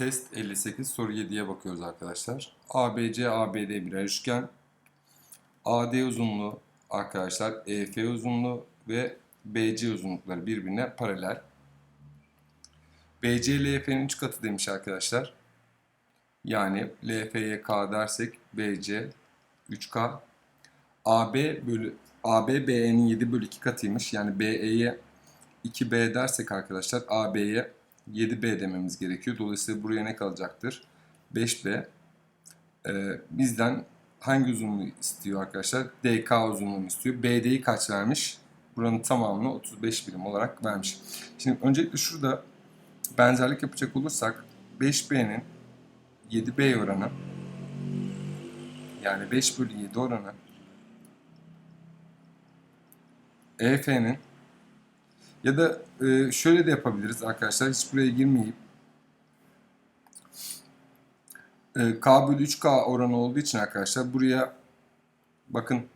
Test 58 soru 7'ye bakıyoruz arkadaşlar. ABC ABD birer üçgen. AD uzunluğu arkadaşlar EF uzunluğu ve BC uzunlukları birbirine paralel. BC LF'nin 3 katı demiş arkadaşlar. Yani LF'ye K dersek BC 3K. AB bölü AB BE'nin 7 bölü 2 katıymış. Yani BE'ye 2B dersek arkadaşlar AB'ye 7B dememiz gerekiyor. Dolayısıyla buraya ne kalacaktır? 5B. Ee, bizden hangi uzunluğu istiyor arkadaşlar? DK uzunluğunu istiyor. BD'yi kaç vermiş? Buranın tamamını 35 birim olarak vermiş. Şimdi öncelikle şurada benzerlik yapacak olursak 5B'nin 7B oranı yani 5 bölü 7 oranı EF'nin ya da e, şöyle de yapabiliriz arkadaşlar. Hiç buraya girmeyip e, K bölü 3K oranı olduğu için arkadaşlar buraya bakın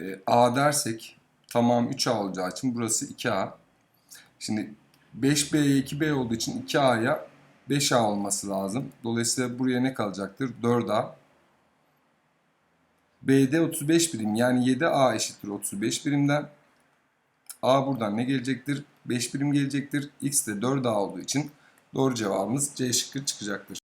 e, A dersek tamam 3A olacağı için burası 2A. Şimdi 5B'ye 2B olduğu için 2A'ya 5A olması lazım. Dolayısıyla buraya ne kalacaktır? 4A. B'de 35 birim yani 7A eşittir 35 birimden. A buradan ne gelecektir? 5 birim gelecektir. X de 4A olduğu için doğru cevabımız C şıkkı çıkacaktır.